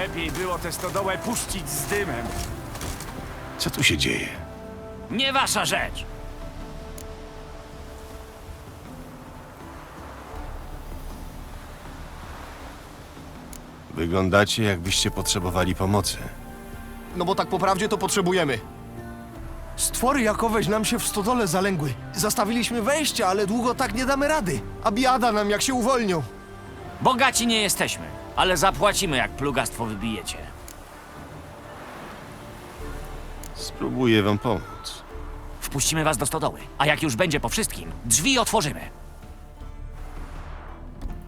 Lepiej było tę stodołę puścić z dymem. Co tu się dzieje? Nie wasza rzecz. Wyglądacie, jakbyście potrzebowali pomocy. No bo tak po prawdzie to potrzebujemy. Stwory jakoweś nam się w stodole zalęgły. Zastawiliśmy wejście, ale długo tak nie damy rady. A biada nam, jak się uwolnią. Bogaci nie jesteśmy, ale zapłacimy, jak plugastwo wybijecie. Spróbuję wam pomóc. Wpuścimy was do stodoły, a jak już będzie po wszystkim, drzwi otworzymy.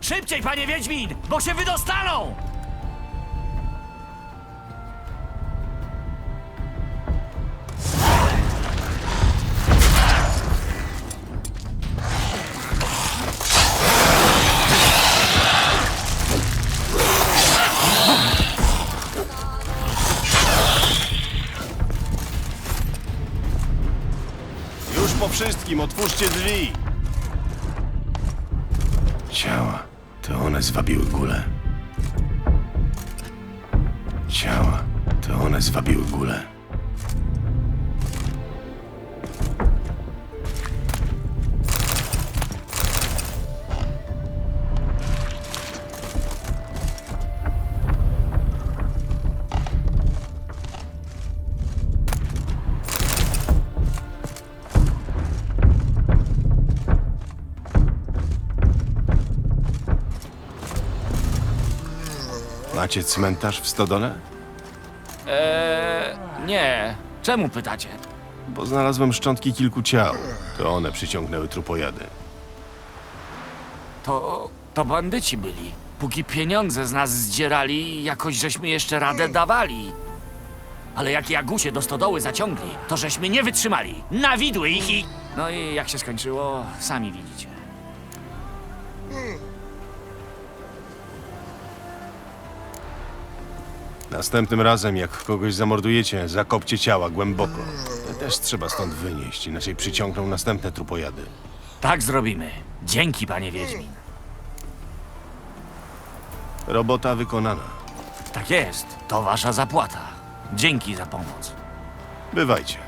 Szybciej, panie Wiedźmin, bo się wydostaną! Po wszystkim, otwórzcie drzwi! Ciała. To one zwabiły gulę. Ciała. To one zwabiły gulę. Macie cmentarz w stodole? Eee, nie. Czemu pytacie? Bo znalazłem szczątki kilku ciał. To one przyciągnęły trupojady. To, to bandyci byli. Póki pieniądze z nas zdzierali, jakoś żeśmy jeszcze radę dawali. Ale jak Jagusie do stodoły zaciągli, to żeśmy nie wytrzymali. Nawidły ich i... No i jak się skończyło, sami widzicie. Następnym razem, jak kogoś zamordujecie, zakopcie ciała głęboko. Te też trzeba stąd wynieść, inaczej przyciągną następne trupojady. Tak zrobimy. Dzięki, panie Wiedźmin. Robota wykonana. Tak jest. To wasza zapłata. Dzięki za pomoc. Bywajcie.